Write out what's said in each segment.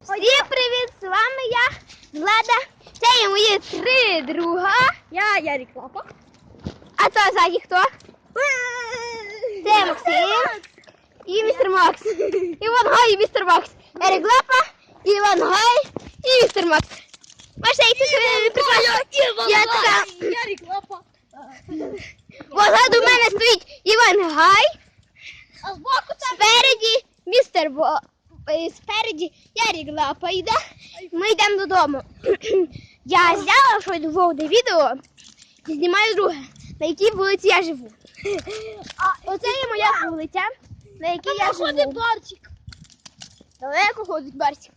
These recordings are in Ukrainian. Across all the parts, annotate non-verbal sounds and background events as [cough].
Всім привіт! З вами я, Влада. Це є мої три друга. Я Ярик Лапа. А то ззаді хто? Це Максим і містер Макс. Іван Гай і містер Макс. Ерік Лапа, Іван Гай і містер Макс. Бачите, як це не прекрасно. Я така. Ярик Лапа. Позаду мене стоїть Іван Гай. А збоку там Спереді містер Бо. Е, Спереді Ярік Лапа йде. Ми йдемо додому. [clears throat] Я взяла щось вовне відео і знімаю друге, на якій вулиці я живу. А [laughs] оце є моя вулиця, на якій я живу. ходить барчик. Далеко ходить Барсик.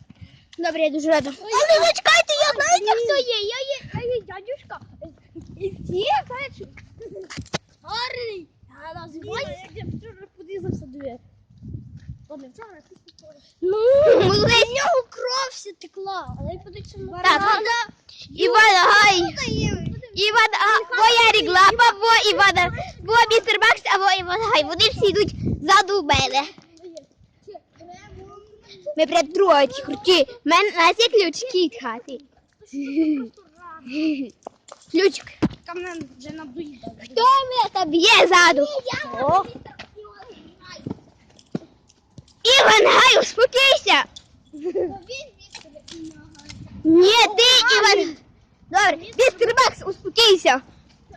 Добре, я дуже рада. А ну зачекайте, я знаєте, хто є? Я є, я є дядюшка. Є, перший. Гарний. А називається, я вчора подізався дві. Ладно, вчора Ну, З молодець. нього кров вся текла. Але подивіться Так, Іван Гай. Іван, а, бо Ярік Лапа, бо Іван, бо містер Макс, або Іван Гай. Вони всі йдуть ззаду мене. Ми прям троєці круті. У мене у нас є ключики від хати. Ключик. Там нам вже надоїдали. Хто мене там є ззаду? О. Гай, успокійся. Ні, ти, Іван. Добре, містер Макс, успокійся.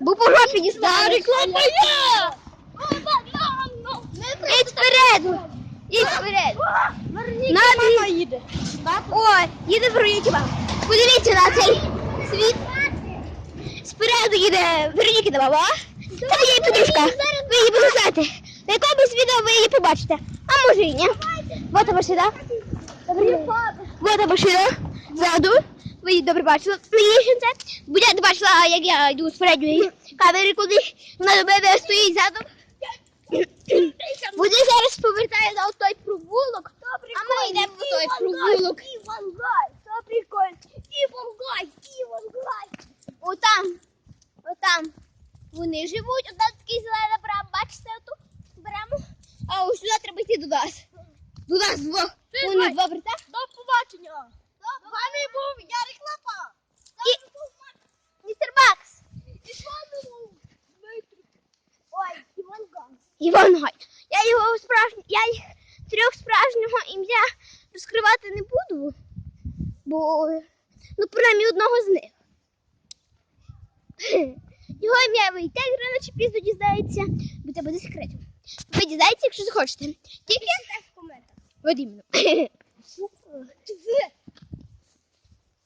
Бо по жопі не стане. Реклама є! Ідь вперед. Ідь вперед. На, їде. О, їде Вероніки мама. Подивіться на цей світ. Спереду їде Вероніки мама. Це її подружка. Ви її будете знати. На якомусь відео ви її побачите. А може і ні. Вот машина. Вот машина. Ззаду. Ви добре бачили. Наїждженце. Будь не бачила, як я йду з передньої камери, коли вона до мене стоїть ззаду. Вони зараз повертає на той провулок, а ми йдемо в той провулок. Це прикольно. Отам, отам вони живуть, отам такий зелена брама, бачите оту браму? А ось сюди треба йти до нас. До нас двох. Ти Вони два брата. До побачення. З вами був Ярик Лапа. І містер Макс. І з вами був Дмитрик. Ой, Іван Гай. Іван Гай. Я його справжнє, я трьох справжнього ім'я розкривати не буду, бо ну принаймні одного з них. Його ім'я ви і так рано чи пізно дізнається, бо це буде секретом. Ви дізнаєтеся, якщо захочете. Тільки в коментах.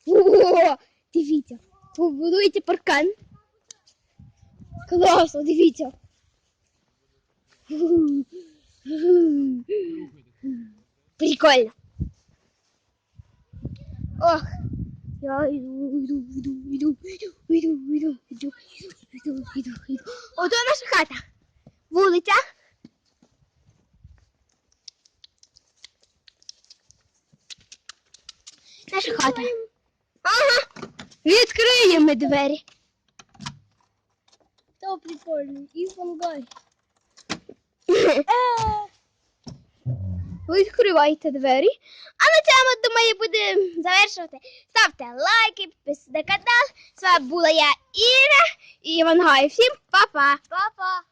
О, дивіться, побудуйте паркан. Класно, дивіться. Прикольно. Ох, я йду, йду, йду, йду, йду, йду, йду, йду, йду, йду, йду. Ото наша хата. Вулиця. Наша хата. Ага. Відкриємо двері. Це прикольно. Іван Гай. [laughs] Відкривайте двері. А на цьому, думаю, будемо завершувати. Ставте лайки, підписуйтесь на канал. З вами була я Іра і Іван Гай. Всім па-па. Папа.